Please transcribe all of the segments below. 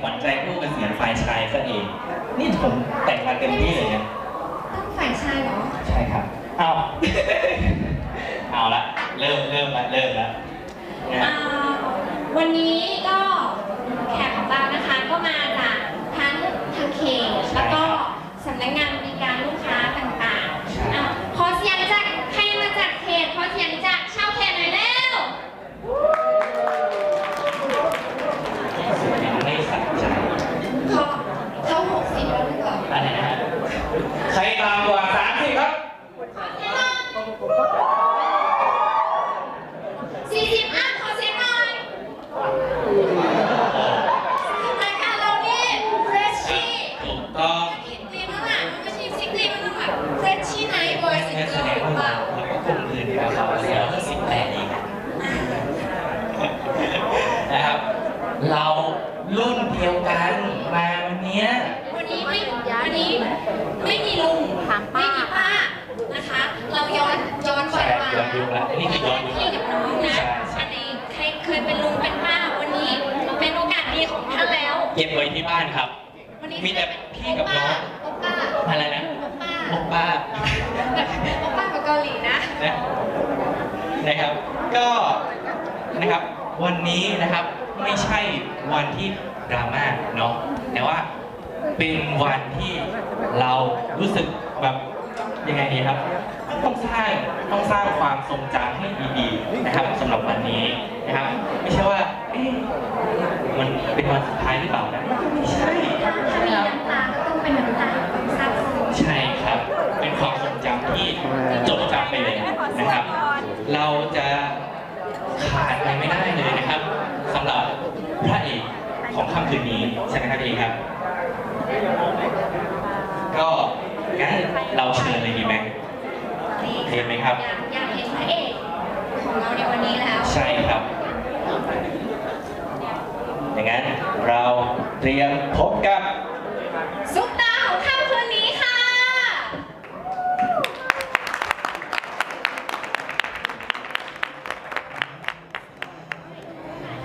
ขวัญใจผู้เกษียณฝ่ายชายซะเอง นี่ผมแต่งมาเต็มที่เลยเนี่ยต้องฝ่ายชายเหรอ ใช่ครับ เอา เอาละ เริ่มเริ่มละเริ่มละนะฮะ อ่าวันนี้ก็แขกของเรานะคะก็มาจากทั้งทางเขตแล้วก็สำนักงานบริการลูกค้าต่างๆอะขอเสียงจากใครมาจากเขตขอเสียงจากชาวเขตหน่อยเร็ว ยังไม่สะใจ เขาเขาหกสิบแล้วหรือเปล่า อะไรนะฮะใครตามกว่าสามสิบครับ สี่สิบอัพขอเสียงหน่อยรายการเรานี่เฟรชชี่ ถูกต้อง ผิดตีมแล้วล่ะมันไม่ใช่ซิกตีมันต้องแบบเฟรชชี่ไน ท์บอยสิงแค่เกิแสดงหรือว่าเปล่าเราก็คงคืนกับเขาเสียเพิ่งสิบแปดเองนะครับ เรารุ่นเดียวกันมาวันนี้วันนี้ไม่วันนี้ไม่มีลุงไม่มีป้านะคะ เราย้อนย้อนวัยมาใช่ย้อนยุคละนี่คือย้อนยุคพี่กับน้องนะอันนี้ใครเคยเป็นลุงเป็นป้าวันนี้เป็นโอกาสดีของท่านแล้ว เก็บไว้ที่บ้านครับวันนี้มีแต่พี่กับน้องโอป้าอะไรนะ โอป้าโอป้าแบบโอป้ากับเกาหลีนะนะนะครับก็นะครับวันนี้นะครับไม่ใช่วันที่ดราม่าเนาะแต่ว่าเป็นวันที่เรารู้สึกแบบยังไงดีครับ ต้องสร้างต้องสร้างความทรงจำให้ดีๆนะครับสำหรับวันนี้นะครับ ไม่ใช่ว่าเอ๊ะมันเป็นวันสุดท้ายหรือเปล่านะไม่ใช่ ถ้ามีน้ำตาก็ต้องเป็นน้ำตาของซาบซึ้ง ใช่ครับ เป็นความทรงจำที่จดจำไปเลยนะครับ เรา จะขาดไปไม่ได้เลยนะครับสำหรับพระเอกของค่ำคืนนี้ใช่ไหมครับพี่เอกครับ ก็งั้นเราเชิญเลยดีไหมเห็นไหมครับอยากอยากเห็นพระเอกของเราในวันนี้แล้ว ใช่ครับอย่างนั้นเราเตรียมพบกับ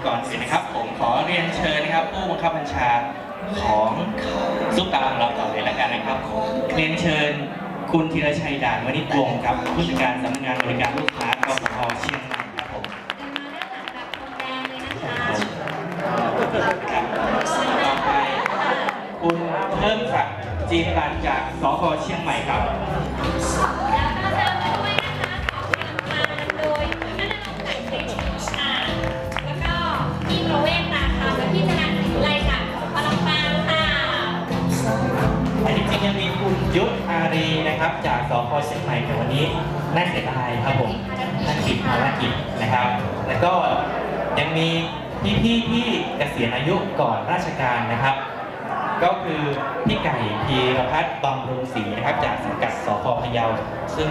ก่อนอื่นนะครับ ผมขอเรียนเชิญนะครับ ผู้บังคับบัญชาของซุปตาของเราก่อนเลยแล้วกันนะครับ เรียนเชิญคุณธีรชัยด่านวณิชวงศ์ครับผู้จัดการสำนักงานบริการลูกค้ากฟผเชียงใหม่ครับผมเดินมาด้านหลังแบบคนแดงเลยนะคะครับต่อไปคุณเพิ่มศักดิ์จีนรันจากสพเชียงใหม่ครับ ยังมีคุณยุทธอารีนะครับ จากสพเชียงใหม่แต่วันนี้น่าเสียดายครับผมท่านติดภารกิจนะครับ แล้วก็ยังมีพี่ๆที่เกษียณอายุก่อนราชการนะครับ ก็คือพี่ไก่พีรพัฒน์บำรุงศรีนะครับ จากสังกัดสพพะเยา ซึ่ง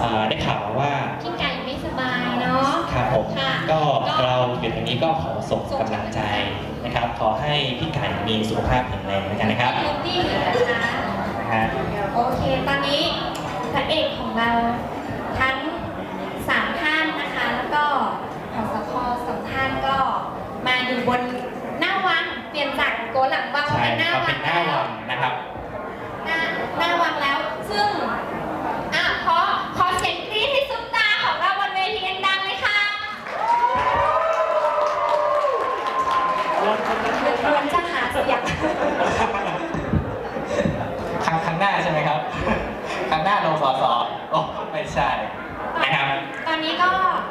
เอ่อได้ข่าวมาว่าพี่ไก่ไม่สบายเนาะครับผมค่ะก็เราอยู่ตรงนี้ก็ขอส่งกำลังใจ นะครับ ขอให้พี่ไก่มีสุขภาพแข็งแรงแล้วกันนะครับเฮลตี้นะคะนะฮะโอเค ตอนนี้พระเอกของเราทั้งสามท่านนะคะ แล้วก็ขอสคสองท่านก็มาอยู่บนหน้าวังเปลี่ยนจากโกหลังวังใช่เป็นหน้าเขาวัเป็งนหน้าแล้ว วังนะครับ